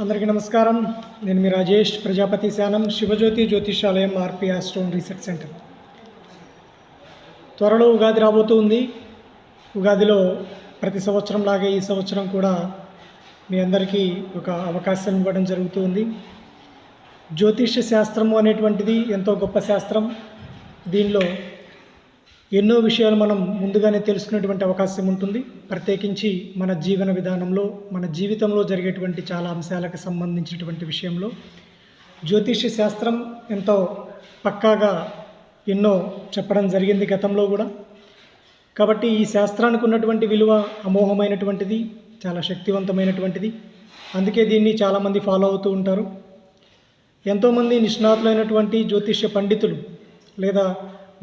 అందరికీ నమస్కారం. నేను మీ Rajesh Prajapati Shanam Sivajyothi Jyothishalayam RP Astron research centre. త్వరలో ఉగాది రాబోతూ ఉంది. ఉగాదిలో ప్రతి సంవత్సరం లాగే ఈ సంవత్సరం కూడా మీ అందరికీ ఒక అవకాశం ఇవ్వడం జరుగుతూ ఉంది. జ్యోతిష్య శాస్త్రము అనేటువంటిది ఎంతో గొప్ప శాస్త్రం. దీనిలో ఎన్నో విషయాలు మనం ముందుగానే తెలుసుకునేటువంటి అవకాశం ఉంటుంది. ప్రత్యేకించి మన జీవన విధానంలో మన జీవితంలో జరిగేటువంటి చాలా అంశాలకు సంబంధించినటువంటి విషయంలో. జ్యోతిష్య శాస్త్రం ఎంతో పక్కాగా ఎన్నో చెప్పడం జరిగింది గతంలో కూడా. కాబట్టి ఈ శాస్త్రానికి ఉన్నటువంటి విలువ అమోఘమైనటువంటిది చాలా శక్తివంతమైనటువంటిది. అందుకే దీన్ని చాలామంది ఫాలో అవుతూ ఉంటారు. ఎంతోమంది నిష్ణాతులైనటువంటి జ్యోతిష్య పండితులు లేదా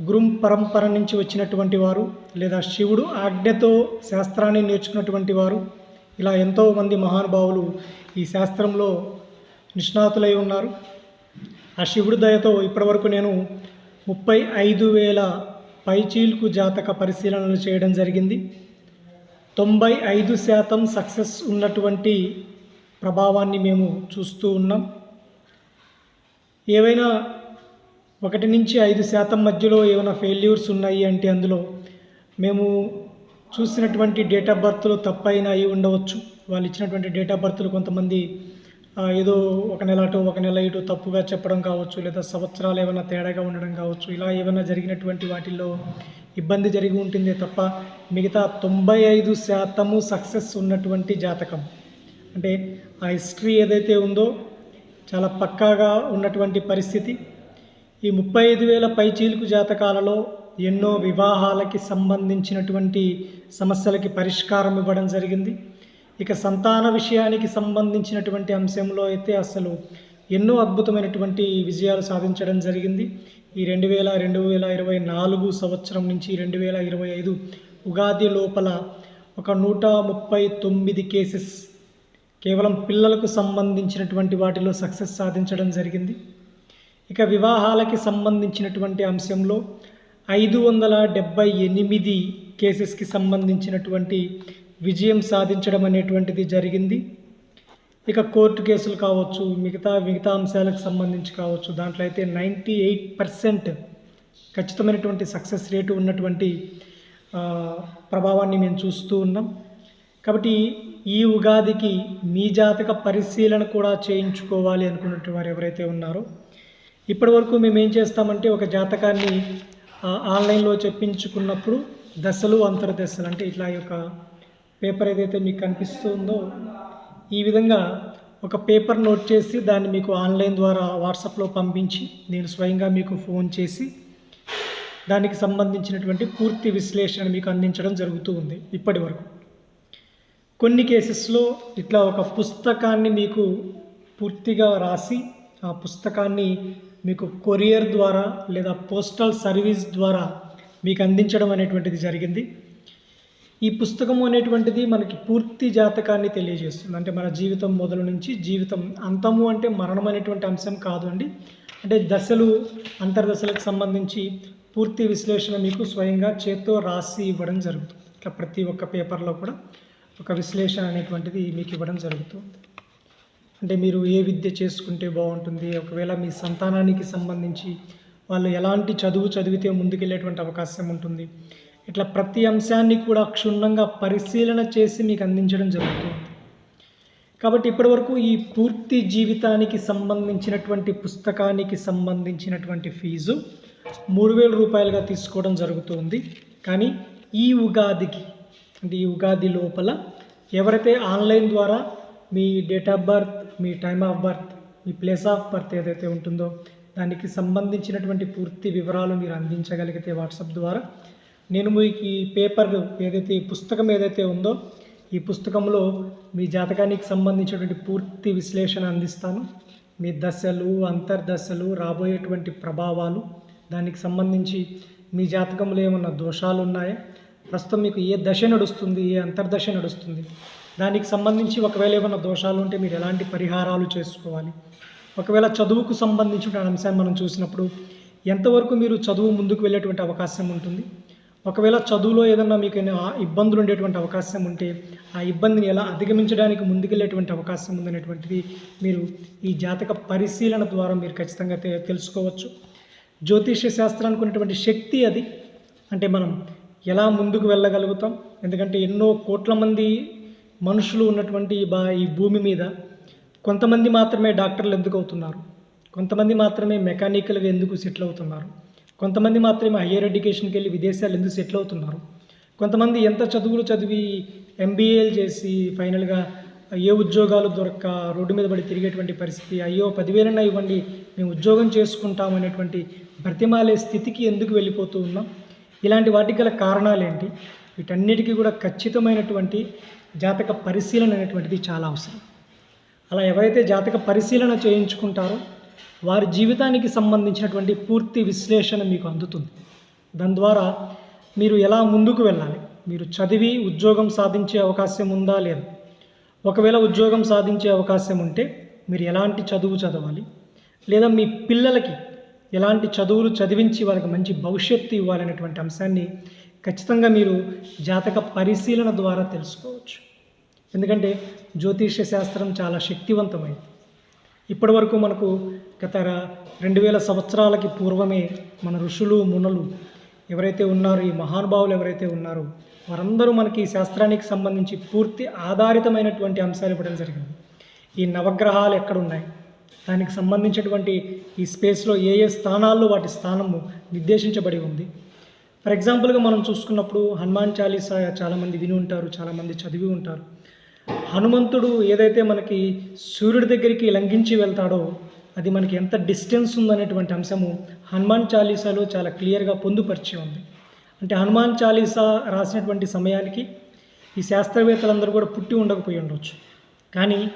గురుం పరంపర నుంచి వచ్చినటువంటి వారు లేదా శివుడు ఆజ్ఞతో శాస్త్రాన్ని నేర్చుకున్నటువంటి వారు ఇలా ఎంతోమంది మహానుభావులు ఈ శాస్త్రంలో నిష్ణాతులై ఉన్నారు. ఆ శివుడి దయతో ఇప్పటివరకు నేను ముప్పై ఐదు వేల పైచీల్కు జాతక పరిశీలనలు చేయడం జరిగింది. తొంభై ఐదు శాతం సక్సెస్ ఉన్నటువంటి ప్రభావాన్ని మేము చూస్తూ ఉన్నాం. ఏవైనా ఒకటి నుంచి ఐదు శాతం మధ్యలో ఏమైనా ఫెయిల్యూర్స్ ఉన్నాయి అంటే అందులో మేము చూసినటువంటి డేట్ ఆఫ్ బర్త్లు తప్పైన అయి ఉండవచ్చు. వాళ్ళు ఇచ్చినటువంటి డేట్ ఆఫ్ బర్త్లు కొంతమంది ఏదో ఒక నెల అటు ఒక నెల ఇటు తప్పుగా చెప్పడం కావచ్చు లేదా సంవత్సరాలు ఏమైనా తేడాగా ఉండడం కావచ్చు ఇలా ఏమైనా జరిగినటువంటి వాటిల్లో ఇబ్బంది జరిగి ఉంటుంది తప్ప మిగతా తొంభై ఐదు శాతము సక్సెస్ ఉన్నటువంటి జాతకం. అంటే ఆ హిస్టరీ ఏదైతే ఉందో చాలా పక్కాగా ఉన్నటువంటి పరిస్థితి. ఈ ముప్పై ఐదు వేల పైచీలకు జాతకాలలో ఎన్నో వివాహాలకి సంబంధించినటువంటి సమస్యలకి పరిష్కారం ఇవ్వడం జరిగింది. ఇక సంతాన విషయానికి సంబంధించినటువంటి అంశంలో అయితే అసలు ఎన్నో అద్భుతమైనటువంటి విజయాలు సాధించడం జరిగింది. ఈ రెండు వేల రెండు వేల ఇరవై నాలుగు సంవత్సరం నుంచి రెండు వేల ఇరవై ఐదు ఉగాది లోపల ఒక నూట ముప్పై తొమ్మిది కేసెస్ కేవలం పిల్లలకు సంబంధించినటువంటి వాటిలో సక్సెస్ సాధించడం జరిగింది. ఇక వివాహాలకి సంబంధించినటువంటి అంశంలో ఐదు వందల డెబ్బై ఎనిమిది కేసెస్కి సంబంధించినటువంటి విజయం సాధించడం అనేటువంటిది జరిగింది. ఇక కోర్టు కేసులు కావచ్చు మిగతా మిగతా అంశాలకు సంబంధించి కావచ్చు దాంట్లో అయితే నైంటీ ఎయిట్ పర్సెంట్ ఖచ్చితమైనటువంటి సక్సెస్ రేటు ఉన్నటువంటి ప్రభావాన్ని మేము చూస్తూ ఉన్నాం. కాబట్టి ఈ ఉగాదికి మీ జాతక పరిశీలన కూడా చేయించుకోవాలి అనుకున్నటువంటి వారు ఎవరైతే ఉన్నారో ఇప్పటి వరకు మేము ఏం చేస్తామంటే ఒక జాతకాన్ని ఆన్లైన్లో చెప్పించుకున్నప్పుడు దశలు అంతర్దశలు అంటే ఇట్లా ఈ యొక్క పేపర్ ఏదైతే మీకు కనిపిస్తుందో ఈ విధంగా ఒక పేపర్ నోట్ చేసి దాన్ని మీకు ఆన్లైన్ ద్వారా వాట్సాప్లో పంపించి నేను స్వయంగా మీకు ఫోన్ చేసి దానికి సంబంధించినటువంటి పూర్తి విశ్లేషణ మీకు అందించడం జరుగుతూ ఉంది ఇప్పటి వరకు. కొన్ని కేసెస్లో ఇట్లా ఒక పుస్తకాన్ని మీకు పూర్తిగా రాసి ఆ పుస్తకాన్ని మీకు కొరియర్ ద్వారా లేదా పోస్టల్ సర్వీస్ ద్వారా మీకు అందించడం అనేటువంటిది జరిగింది. ఈ పుస్తకం అనేటువంటిది మనకి పూర్తి జాతకాన్ని తెలియజేస్తుంది. అంటే మన జీవితం మొదలు నుంచి జీవితం అంతము అంటే మరణం అనేటువంటి అంశం కాదు అండి. అంటే దశలు అంతర్దశలకు సంబంధించి పూర్తి విశ్లేషణ మీకు స్వయంగా చేత్తో రాసి ఇవ్వడం జరుగుతుంది. ఇట్లా ప్రతి ఒక్క పేపర్లో కూడా ఒక విశ్లేషణ అనేటువంటిది మీకు ఇవ్వడం జరుగుతుంది. అంటే మీరు ఏ విద్య చేసుకుంటే బాగుంటుంది? ఒకవేళ మీ సంతానానికి సంబంధించి వాళ్ళు ఎలాంటి చదువు చదివితే ముందుకెళ్ళేటువంటి అవకాశం ఉంటుంది? ఇట్లా ప్రతి అంశాన్ని కూడా క్షుణ్ణంగా పరిశీలన చేసి మీకు అందించడం జరుగుతుంది. కాబట్టి ఇప్పటివరకు ఈ పూర్తి జీవితానికి సంబంధించినటువంటి పుస్తకానికి సంబంధించినటువంటి ఫీజు మూడు వేల రూపాయలుగా తీసుకోవడం జరుగుతుంది. కానీ ఈ ఉగాదికి అంటే ఈ ఉగాది లోపల ఎవరైతే ఆన్లైన్ ద్వారా మీ డేట్ ఆఫ్ బర్త్ మీ టైమ్ ఆఫ్ బర్త్ మీ ప్లేస్ ఆఫ్ బర్త్ ఏదైతే ఉంటుందో దానికి సంబంధించినటువంటి పూర్తి వివరాలు మీరు అందించగలిగితే వాట్సాప్ ద్వారా. నేను మీకు ఈ పేపర్ ఏదైతే ఈ పుస్తకం ఏదైతే ఉందో ఈ పుస్తకంలో మీ జాతకానికి సంబంధించినటువంటి పూర్తి విశ్లేషణ అందిస్తాను. మీ దశలు అంతర్దశలు రాబోయేటువంటి ప్రభావాలు దానికి సంబంధించి మీ జాతకంలో ఏమన్నా దోషాలు ఉన్నాయా ప్రస్తుతం మీకు ఏ దశ నడుస్తుంది ఏ అంతర్దశ నడుస్తుంది? దానికి సంబంధించి ఒకవేళ ఏమైనా దోషాలు ఉంటే మీరు ఎలాంటి పరిహారాలు చేసుకోవాలి? ఒకవేళ చదువుకు సంబంధించిన అంశాన్ని మనం చూసినప్పుడు ఎంతవరకు మీరు చదువు ముందుకు వెళ్ళేటువంటి అవకాశం ఉంటుంది? ఒకవేళ చదువులో ఏదన్నా మీకు ఇబ్బందులు ఉండేటువంటి అవకాశం ఉంటే ఆ ఇబ్బందిని ఎలా అధిగమించడానికి ముందుకెళ్ళేటువంటి అవకాశం ఉందనేటువంటిది మీరు ఈ జాతక పరిశీలన ద్వారా మీరు ఖచ్చితంగా తెలుసుకోవచ్చు. జ్యోతిష్య శాస్త్రానికి ఉన్నటువంటి శక్తి అది. అంటే మనం ఎలా ముందుకు వెళ్ళగలుగుతాం? ఎందుకంటే ఎన్నో కోట్ల మంది మనుషులు ఉన్నటువంటి బా ఈ భూమి మీద కొంతమంది మాత్రమే డాక్టర్లు ఎందుకు అవుతున్నారు? కొంతమంది మాత్రమే మెకానికల్గా ఎందుకు సెటిల్ అవుతున్నారు? కొంతమంది మాత్రమే హయ్యర్ ఎడ్యుకేషన్కి వెళ్ళి విదేశాలు ఎందుకు సెటిల్ అవుతున్నారు? కొంతమంది ఎంత చదువులు చదివి ఎంబీఏలు చేసి ఫైనల్గా ఏ ఉద్యోగాలు దొరక్క రోడ్డు మీద పడి తిరిగేటువంటి పరిస్థితి అయ్యో పదివేలన్నా ఇవ్వండి మేము ఉద్యోగం చేసుకుంటాం అనేటువంటి బ్రతిమాలే స్థితికి ఎందుకు వెళ్ళిపోతూ ఉన్నాం? ఇలాంటి వాటికి గల కారణాలు ఏంటి వీటన్నిటికీ కూడా ఖచ్చితమైనటువంటి జాతక పరిశీలన అనేటువంటిది చాలా అవసరం. అలా ఎవరైతే జాతక పరిశీలన చేయించుకుంటారో వారి జీవితానికి సంబంధించినటువంటి పూర్తి విశ్లేషణ మీకు అందుతుంది. దాని ద్వారా మీరు ఎలా ముందుకు వెళ్ళాలి? మీరు చదివి ఉద్యోగం సాధించే అవకాశం ఉందా లేదా? ఒకవేళ ఉద్యోగం సాధించే అవకాశం ఉంటే మీరు ఎలాంటి చదువు చదవాలి? లేదా మీ పిల్లలకి ఎలాంటి చదువులు చదివించి వాళ్ళకి మంచి భవిష్యత్తు ఇవ్వాలనేటువంటి అంశాన్ని ఖచ్చితంగా మీరు జాతక పరిశీలన ద్వారా తెలుసుకోవచ్చు. ఎందుకంటే జ్యోతిష్య శాస్త్రం చాలా శక్తివంతమైంది. ఇప్పటి వరకు మనకు గత రెండు వేల సంవత్సరాలకి పూర్వమే మన ఋషులు మునులు ఎవరైతే ఉన్నారో ఈ మహానుభావులు ఎవరైతే ఉన్నారో వారందరూ మనకి ఈ శాస్త్రానికి సంబంధించి పూర్తి ఆధారితమైనటువంటి అంశాలు ఇవ్వడం జరిగింది. ఈ నవగ్రహాలు ఎక్కడున్నాయి? దానికి సంబంధించినటువంటి ఈ స్పేస్లో ఏ ఏ స్థానాల్లో వాటి స్థానము నిర్దేశించబడి ఉంది? ఫర్ ఎగ్జాంపుల్గా మనం చూసుకున్నప్పుడు హనుమాన్ చాలీసా చాలామంది విని ఉంటారు చాలామంది చదివి ఉంటారు. హనుమంతుడు ఏదైతే మనకి సూర్యుడి దగ్గరికి లంఘించి వెళ్తాడో అది మనకి ఎంత డిస్టెన్స్ ఉందనేటువంటి అంశము హనుమాన్ చాలీసాలో చాలా క్లియర్గా పొందుపరిచి ఉంది. అంటే హనుమాన్ చాలీసా రాసినటువంటి సమయానికి ఈ శాస్త్రవేత్తలందరూ కూడా పుట్టి ఉండకపోయి ఉండొచ్చు. కానీ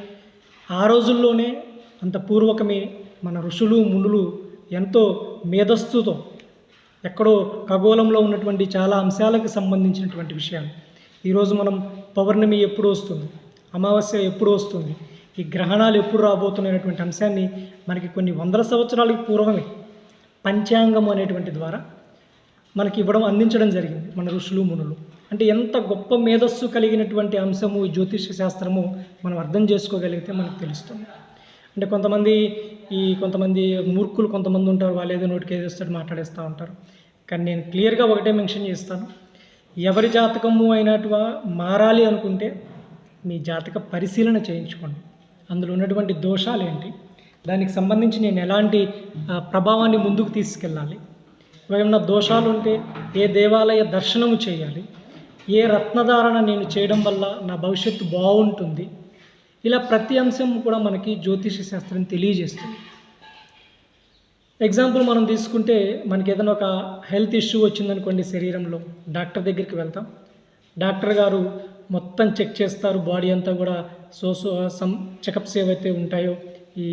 ఆ రోజుల్లోనే అంత పూర్వకమే మన ఋషులు మునులు ఎంతో మేధస్సుతో ఎక్కడో ఖగోళంలో ఉన్నటువంటి చాలా అంశాలకు సంబంధించినటువంటి విషయాలు. ఈరోజు మనం పౌర్ణమి ఎప్పుడు వస్తుంది? అమావాస్య ఎప్పుడు వస్తుంది? ఈ గ్రహణాలు ఎప్పుడు రాబోతున్నాయనేటువంటి అంశాన్ని మనకి కొన్ని వందల సంవత్సరాలకు పూర్వమే పంచాంగం అనేటువంటి ద్వారా మనకి ఇవ్వడం అందించడం జరిగింది మన ఋషులు మునులు. అంటే ఎంత గొప్ప మేధస్సు కలిగినటువంటి అంశము ఈ జ్యోతిష శాస్త్రము మనం అర్థం చేసుకోగలిగితే మనకు తెలుస్తుంది. అంటే కొంతమంది ఈ కొంతమంది మూర్ఖులు కొంతమంది ఉంటారు వాళ్ళు ఏదో నోటికి ఏదో మాట్లాడేస్తూ ఉంటారు. కానీ నేను క్లియర్గా ఒకటే మెన్షన్ చేస్తాను. ఎవరి జాతకము అయినట్టుగా మారాలి అనుకుంటే మీ జాతక పరిశీలన చేయించుకోండి. అందులో ఉన్నటువంటి దోషాలు ఏంటి? దానికి సంబంధించి నేను ఎలాంటి ప్రభావాన్ని ముందుకు తీసుకెళ్ళాలి? ఏమైనా దోషాలు ఉంటే ఏ దేవాలయ దర్శనము చేయాలి? ఏ రత్నధారణ నేను చేయడం వల్ల నా భవిష్యత్తు బాగుంటుంది? ఇలా ప్రతి అంశం కూడా మనకి జ్యోతిష శాస్త్రం తెలియజేస్తుంది. ఎగ్జాంపుల్ మనం తీసుకుంటే మనకి ఏదైనా ఒక హెల్త్ ఇష్యూ వచ్చిందనుకోండి శరీరంలో డాక్టర్ దగ్గరికి వెళ్తాం. డాక్టర్ గారు మొత్తం చెక్ చేస్తారు బాడీ అంతా కూడా సో సో సమ్ చెకప్స్ ఏవైతే ఉంటాయో ఈ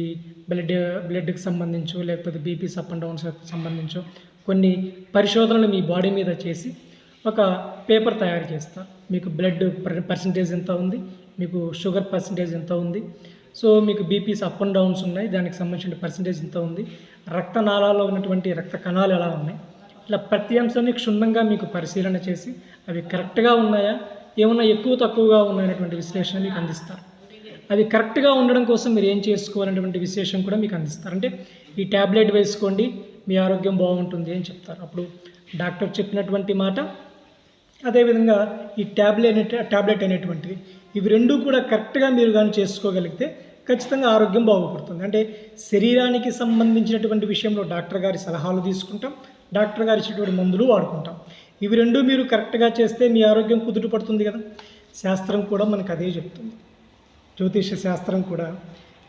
బ్లడ్ బ్లడ్కి సంబంధించో లేకపోతే బీపీస్ అప్ అండ్ డౌన్స్ సంబంధించో కొన్ని పరిశోధనలు మీ బాడీ మీద చేసి ఒక పేపర్ తయారు చేస్తారు మీకు బ్లడ్ పర్సంటేజ్ ఎంత ఉంది? మీకు షుగర్ పర్సంటేజ్ ఎంత ఉంది? సో మీకు బీపీస్ అప్ అండ్ డౌన్స్ ఉన్నాయి. దానికి సంబంధించిన పర్సంటేజ్ ఎంత ఉంది? రక్తనాళాల్లో ఉన్నటువంటి రక్త కణాలు ఎలా ఉన్నాయి? ఇట్లా ప్రతి అంశాన్ని క్షుణ్ణంగా మీకు పరిశీలన చేసి అవి కరెక్ట్గా ఉన్నాయా? ఏమన్నా ఎక్కువ తక్కువగా ఉన్నాయనేటువంటి విశ్లేషణ మీకు అందిస్తారు. అది కరెక్ట్గా ఉండడం కోసం మీరు ఏం చేసుకోవాలనేటువంటి విశేషం కూడా మీకు అందిస్తారు. అంటే ఈ ట్యాబ్లెట్ వేసుకోండి మీ ఆరోగ్యం బాగుంటుంది అని చెప్తారు. అప్పుడు డాక్టర్ చెప్పినటువంటి మాట. అదేవిధంగా ఈ ట్యాబ్లెట్ అనే ట్యాబ్లెట్ అనేటువంటిది ఇవి రెండు కూడా కరెక్ట్గా మీరు కానీ చేసుకోగలిగితే ఖచ్చితంగా ఆరోగ్యం బాగుపడుతుంది. అంటే శరీరానికి సంబంధించినటువంటి విషయంలో డాక్టర్ గారి సలహాలు తీసుకుంటాం డాక్టర్ గారు ఇచ్చినటువంటి మందులు వాడుకుంటాం. ఇవి రెండు మీరు కరెక్ట్గా చేస్తే మీ ఆరోగ్యం కుదుట పడుతుంది కదా? శాస్త్రం కూడా మనకు అదే చెప్తుంది. జ్యోతిష శాస్త్రం కూడా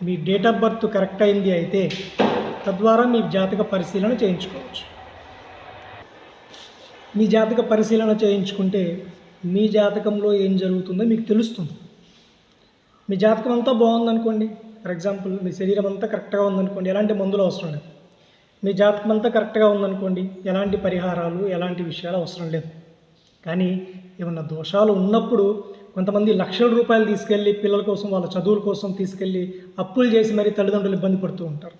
మీ డేట్ ఆఫ్ బర్త్ కరెక్ట్ అయింది అయితే తద్వారా మీ జాతక పరిశీలన చేయించుకోవచ్చు. మీ జాతక పరిశీలన చేయించుకుంటే మీ జాతకంలో ఏం జరుగుతుందో మీకు తెలుస్తుంది. మీ జాతకం అంతా బాగుందనుకోండి. ఫర్ ఎగ్జాంపుల్ మీ శరీరం అంతా కరెక్ట్గా ఉందనుకోండి. ఎలాంటి మందులు అవసరం లేదు. మీ జాతకం అంతా కరెక్ట్గా ఉందనుకోండి. ఎలాంటి పరిహారాలు ఎలాంటి విషయాలు అవసరం లేదు. కానీ ఏమన్నా దోషాలు ఉన్నప్పుడు కొంతమంది లక్షల రూపాయలు తీసుకెళ్ళి పిల్లల కోసం వాళ్ళ చదువుల కోసం తీసుకెళ్ళి అప్పులు చేసి మరీ తల్లిదండ్రులు ఇబ్బంది పడుతూ ఉంటారు.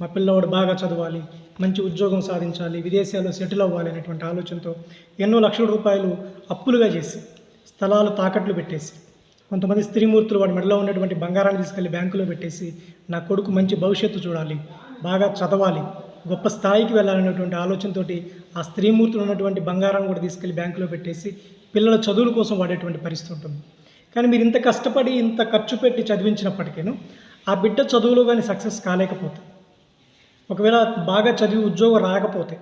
మా పిల్లవాడు బాగా చదవాలి మంచి ఉద్యోగం సాధించాలి విదేశాల్లో సెటిల్ అవ్వాలి అనేటువంటి ఆలోచనతో ఎన్నో లక్షల రూపాయలు అప్పులుగా చేసి స్థలాలు తాకట్లు పెట్టేసి కొంతమంది స్త్రీమూర్తులు వాడి మెడలో ఉన్నటువంటి బంగారాన్ని తీసుకెళ్ళి బ్యాంకులో పెట్టేసి నా కొడుకు మంచి భవిష్యత్తు చూడాలి బాగా చదవాలి గొప్ప స్థాయికి వెళ్ళాలనేటువంటి ఆలోచనతో ఆ స్త్రీమూర్తులు ఉన్నటువంటి బంగారాన్ని కూడా తీసుకెళ్ళి బ్యాంకులో పెట్టేసి పిల్లల చదువుల కోసం వాడేటువంటి పరిస్థితి ఉంటుంది. కానీ మీరు ఇంత కష్టపడి ఇంత ఖర్చు పెట్టి చదివించినప్పటికీను ఆ బిడ్డ చదువులో కానీ సక్సెస్ కాలేకపోతే ఒకవేళ బాగా చదివి ఉద్యోగం రాకపోతే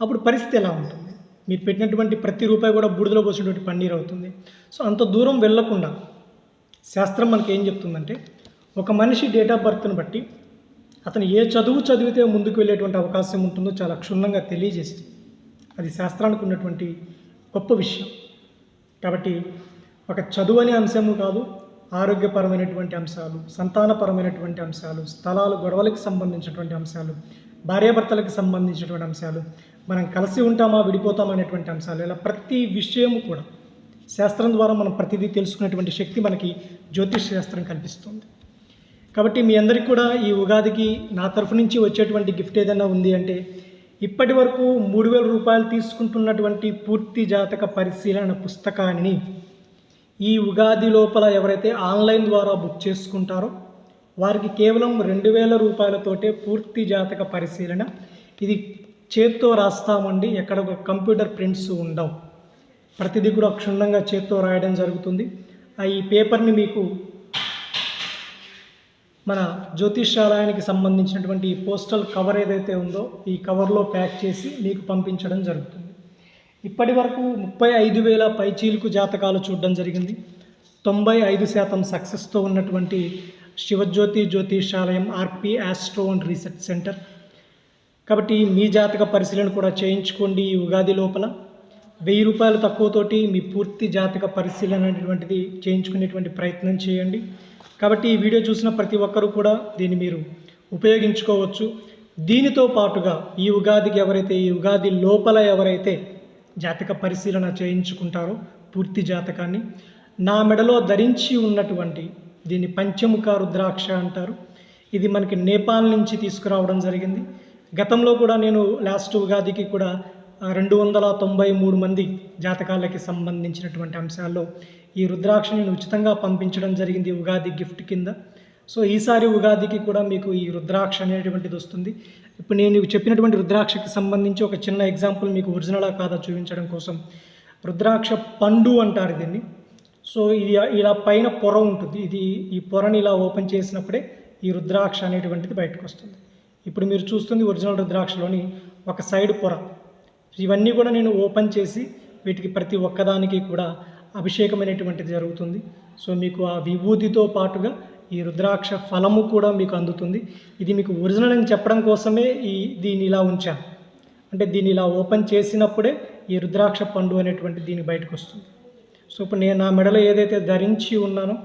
అప్పుడు పరిస్థితి ఎలా ఉంటుంది? మీరు పెట్టినటువంటి ప్రతి రూపాయి కూడా బూడిదలో పోసినటువంటి పన్నీర్ అవుతుంది. సో అంత దూరం వెళ్ళకుండా శాస్త్రం మనకి ఏం చెప్తుందంటే ఒక మనిషి డేట్ ఆఫ్ బర్త్ని బట్టి అతను ఏ చదువు చదివితే ముందుకు వెళ్ళేటువంటి అవకాశం ఉంటుందో చాలా క్షుణ్ణంగా తెలియజేస్తుంది. అది శాస్త్రానికి ఉన్నటువంటి గొప్ప విషయం. కాబట్టి ఒక చదువు అనే అంశము కాదు ఆరోగ్యపరమైనటువంటి అంశాలు సంతానపరమైనటువంటి అంశాలు స్థలాలు గొడవలకు సంబంధించినటువంటి అంశాలు భార్యాభర్తలకు సంబంధించినటువంటి అంశాలు మనం కలిసి ఉంటామా విడిపోతామా అనేటువంటి అంశాలు. ఇలా ప్రతి విషయము కూడా శాస్త్రం ద్వారా మనం ప్రతిదీ తెలుసుకునేటువంటి శక్తి మనకి జ్యోతిష్ శాస్త్రం కల్పిస్తుంది. కాబట్టి మీ అందరికీ కూడా ఈ ఉగాదికి నా తరఫు నుంచి వచ్చేటువంటి గిఫ్ట్ ఏదైనా ఉంది అంటే ఇప్పటి వరకు మూడు వేల రూపాయలు తీసుకుంటున్నటువంటి పూర్తి జాతక పరిశీలన పుస్తకాన్ని ఈ ఉగాది లోపల ఎవరైతే ఆన్లైన్ ద్వారా బుక్ చేసుకుంటారో వారికి కేవలం రెండు వేల రూపాయలతోటే పూర్తి జాతక పరిశీలన. ఇది చేత్తో రాస్తామండి ఎక్కడ ఒక కంప్యూటర్ ప్రింట్స్ ఉండవు. ప్రతిదీ కూడా క్షుణ్ణంగా చేత్తో రాయడం జరుగుతుంది. ఆ ఈ పేపర్ని మీకు మన జ్యోతిష్యాలయానికి సంబంధించినటువంటి ఈ పోస్టల్ కవర్ ఏదైతే ఉందో ఈ కవర్లో ప్యాక్ చేసి మీకు పంపించడం జరుగుతుంది. ఇప్పటి వరకు ముప్పై ఐదు వేల పైచీలకు జాతకాలు చూడడం జరిగింది. తొంభై ఐదు శాతం సక్సెస్తో ఉన్నటువంటి Shivajyothi Jyothishalayam RP astro and research centre కాబట్టి మీ జాతక పరిశీలన కూడా చేయించుకోండి ఈ ఉగాది లోపల. వెయ్యి రూపాయలు తక్కువతోటి మీ పూర్తి జాతక పరిశీలన అనేటువంటిది చేయించుకునేటువంటి ప్రయత్నం చేయండి. కాబట్టి ఈ వీడియో చూసిన ప్రతి ఒక్కరూ కూడా దీన్ని మీరు ఉపయోగించుకోవచ్చు. దీనితో పాటుగా ఈ ఉగాదికి ఎవరైతే ఈ ఉగాది లోపల ఎవరైతే జాతక పరిశీలన చేయించుకుంటారో పూర్తి జాతకాన్ని నా మెడలో ధరించి ఉన్నటువంటి దీన్ని పంచముఖ రుద్రాక్ష అంటారు. ఇది మనకి నేపాల్ నుంచి తీసుకురావడం జరిగింది. గతంలో కూడా నేను లాస్ట్ ఉగాదికి కూడా రెండు వందల తొంభై మూడు మంది జాతకాలకి సంబంధించినటువంటి అంశాల్లో ఈ రుద్రాక్ష నేను ఉచితంగా పంపించడం జరిగింది ఉగాది గిఫ్ట్ కింద. సో ఈసారి ఉగాదికి కూడా మీకు ఈ రుద్రాక్ష అనేటువంటిది వస్తుంది. ఇప్పుడు నేను చెప్పినటువంటి రుద్రాక్షకి సంబంధించి ఒక చిన్న ఎగ్జాంపుల్ మీకు ఒరిజినలా కాదా చూపించడం కోసం. రుద్రాక్ష పండు అంటారు దీన్ని. సో ఇది ఇలా పైన పొర ఉంటుంది. ఇది ఈ పొరని ఇలా ఓపెన్ చేసినప్పుడే ఈ రుద్రాక్ష అనేటువంటిది బయటకు వస్తుంది. ఇప్పుడు మీరు చూస్తుంది ఒరిజినల్ రుద్రాక్షలోని ఒక సైడ్ పొర. ఇవన్నీ కూడా నేను ఓపెన్ చేసి వీటికి ప్రతి ఒక్కదానికి కూడా అభిషేకం అనేటువంటిది జరుగుతుంది. సో మీకు ఆ విభూతితో పాటుగా ఈ రుద్రాక్ష ఫలము కూడా మీకు అందుతుంది. ఇది మీకు ఒరిజినల్ అని చెప్పడం కోసమే ఈ దీన్ని ఇలా ఉంచాను. అంటే దీన్ని ఇలా ఓపెన్ చేసినప్పుడే ఈ రుద్రాక్ష పండు అనేటువంటి దీని బయటకు వస్తుంది. సో ఇప్పుడు నేను నా మెడలో ఏదైతే ధరించి ఉన్నానో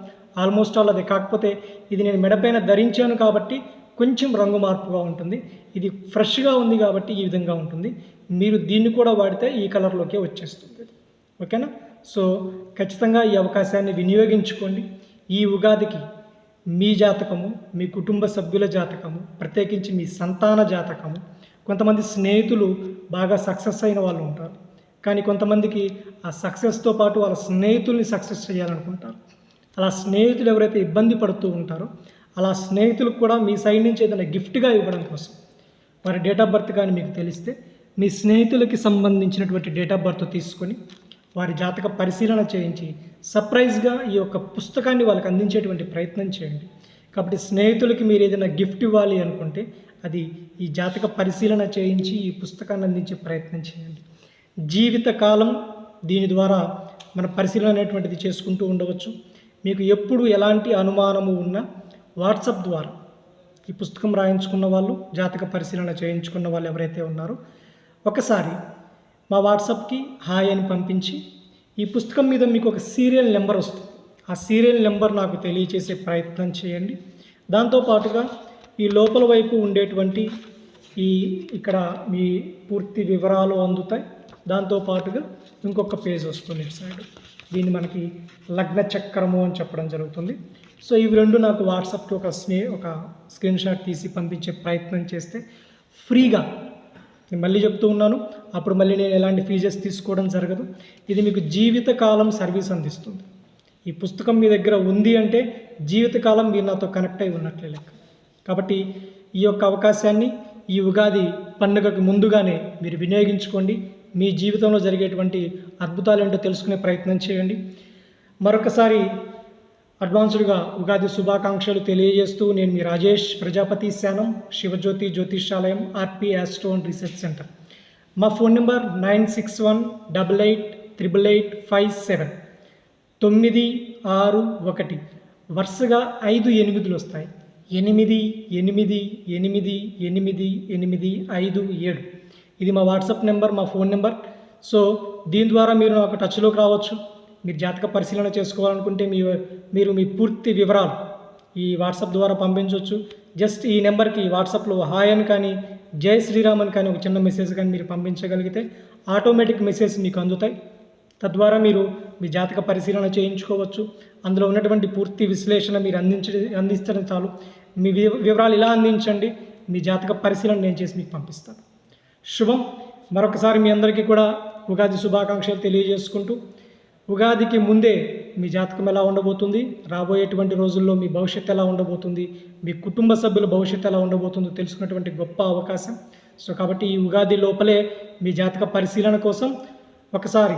ఆల్మోస్ట్ ఆల్ అది. కాకపోతే ఇది నేను మెడపైన ధరించాను కాబట్టి కొంచెం రంగు మార్పుగా ఉంటుంది. ఇది ఫ్రెష్గా ఉంది కాబట్టి ఈ విధంగా ఉంటుంది. మీరు దీన్ని కూడా వాడితే ఈ కలర్లోకే వచ్చేస్తుంది ఓకేనా? సో ఖచ్చితంగా ఈ అవకాశాన్ని వినియోగించుకోండి. ఈ ఉగాదికి మీ జాతకము మీ కుటుంబ సభ్యుల జాతకము ప్రత్యేకించి మీ సంతాన జాతకము. కొంతమంది స్నేహితులు బాగా సక్సెస్ అయిన వాళ్ళు ఉంటారు. కానీ కొంతమందికి ఆ సక్సెస్తో పాటు వాళ్ళ స్నేహితుల్ని సక్సెస్ చేయాలనుకుంటారు. అలా స్నేహితులు ఎవరైతే ఇబ్బంది పడుతూ ఉంటారో అలా స్నేహితులకు కూడా మీ సైడ్ నుంచి ఏదైనా గిఫ్ట్గా ఇవ్వడం కోసం. వారి డేట్ ఆఫ్ బర్త్ కానీ మీకు తెలిస్తే మీ స్నేహితులకి సంబంధించినటువంటి డేట్ ఆఫ్ బర్త్ తీసుకొని వారి జాతక పరిశీలన చేయించి సర్ప్రైజ్గా ఈ యొక్క పుస్తకాన్ని వాళ్ళకి అందించేటువంటి ప్రయత్నం చేయండి. కాబట్టి స్నేహితులకి మీరు ఏదైనా గిఫ్ట్ ఇవ్వాలి అనుకుంటే అది ఈ జాతక పరిశీలన చేయించి ఈ పుస్తకాన్ని అందించే ప్రయత్నం చేయండి. జీవితకాలం దీని ద్వారా మన పరిశీలన అనేటువంటిది చేసుకుంటూ ఉండవచ్చు. మీకు ఎప్పుడు ఎలాంటి అనుమానము ఉన్నా వాట్సాప్ ద్వారా ఈ పుస్తకం రాయించుకున్న వాళ్ళు జాతక పరిశీలన చేయించుకున్న వాళ్ళు ఎవరైతే ఉన్నారో ఒకసారి మా వాట్సాప్కి హాయ్ అని పంపించి ఈ పుస్తకం మీద మీకు ఒక సీరియల్ నెంబర్ వస్తుంది. ఆ సీరియల్ నెంబర్ నాకు తెలియచేసే ప్రయత్నం చేయండి. దాంతోపాటుగా ఈ లోపల వైపు ఉండేటువంటి ఈ ఇక్కడ మీ పూర్తి వివరాలు అందుతాయి. దాంతోపాటుగా ఇంకొక పేజ్ వస్తుంది. ఇటు సైడ్ దీన్ని మనకి లగ్న చక్రము అని చెప్పడం జరుగుతుంది. సో ఇవి రెండు నాకు వాట్సాప్కి ఒక స్నే ఒక స్క్రీన్ షాట్ తీసి పంపించే ప్రయత్నం చేస్తే ఫ్రీగా నేను మళ్ళీ చెప్తూ ఉన్నాను. అప్పుడు మళ్ళీ నేను ఎలాంటి ఫీజెస్ తీసుకోవడం జరగదు. ఇది మీకు జీవితకాలం సర్వీస్ అందిస్తుంది. ఈ పుస్తకం మీ దగ్గర ఉంది అంటే జీవితకాలం మీరు నాతో కనెక్ట్ అయి ఉన్నట్లే లెక్క. కాబట్టి ఈ యొక్క అవకాశాన్ని ఈ ఉగాది పండుగకు ముందుగానే మీరు వినియోగించుకోండి. మీ జీవితంలో జరిగేటువంటి అద్భుతాలు ఏంటో తెలుసుకునే ప్రయత్నం చేయండి. మరొకసారి అడ్వాన్స్డ్గా ఉగాది శుభాకాంక్షలు తెలియజేస్తూ నేను మీ Rajesh Prajapathi Shanam Shivajyothi Jyothishalayam RP astro and research centre. మా phone number nine six one double eight triple eight five seven. తొమ్మిది ఆరు ఒకటి. వరుసగా ఐదు ఎనిమిదిలు వస్తాయి. ఎనిమిది ఎనిమిది ఎనిమిది ఎనిమిది ఎనిమిది ఐదు ఏడు. ఇది మా వాట్సాప్ నెంబర్ మా ఫోన్ నెంబర్. సో దీని ద్వారా మీరు నాకు టచ్లోకి రావచ్చు. మీరు జాతక పరిశీలన చేసుకోవాలనుకుంటే మీ మీరు మీ పూర్తి వివరాలు ఈ వాట్సాప్ ద్వారా పంపించవచ్చు జస్ట్ ఈ నెంబర్కి వాట్సాప్లో హాయ్ అని కానీ జై శ్రీరామ్ అని కానీ ఒక చిన్న మెసేజ్ కానీ మీరు పంపించగలిగితే ఆటోమేటిక్ మెసేజ్ మీకు అందుతాయి. తద్వారా మీరు మీ జాతక పరిశీలన చేయించుకోవచ్చు. అందులో ఉన్నటువంటి పూర్తి విశ్లేషణ మీరు అందించ అందించడం చాలు. మీ వివరాలు ఇలా అందించండి. మీ జాతక పరిశీలన నేను చేసి మీకు పంపిస్తాను. శుభం. మరొకసారి మీ అందరికీ కూడా ఉగాది శుభాకాంక్షలు తెలియజేసుకుంటూ ఉగాదికి ముందే మీ జాతకం ఎలా ఉండబోతుంది? రాబోయేటువంటి రోజుల్లో మీ భవిష్యత్తు ఎలా ఉండబోతుంది? మీ కుటుంబ సభ్యుల భవిష్యత్తు ఎలా ఉండబోతుందో? తెలుసుకున్నటువంటి గొప్ప అవకాశం. సో కాబట్టి ఈ ఉగాది లోపలే మీ జాతక పరిశీలన కోసం ఒకసారి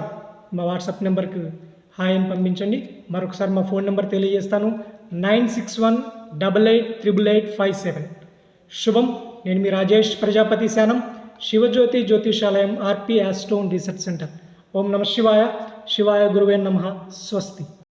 మా వాట్సాప్ నెంబర్కి హాయ్ అని పంపించండి. మరొకసారి మా ఫోన్ నెంబర్ తెలియజేస్తాను. Nine six one double eight triple eight five seven. శుభం. నేను మీ Rajesh Prajapati Shanam. Sivajyothi Jyothishalayam RP Astron research centre. ఓం నమ శివాయ. శివాయ గురువే నమ స్వస్తి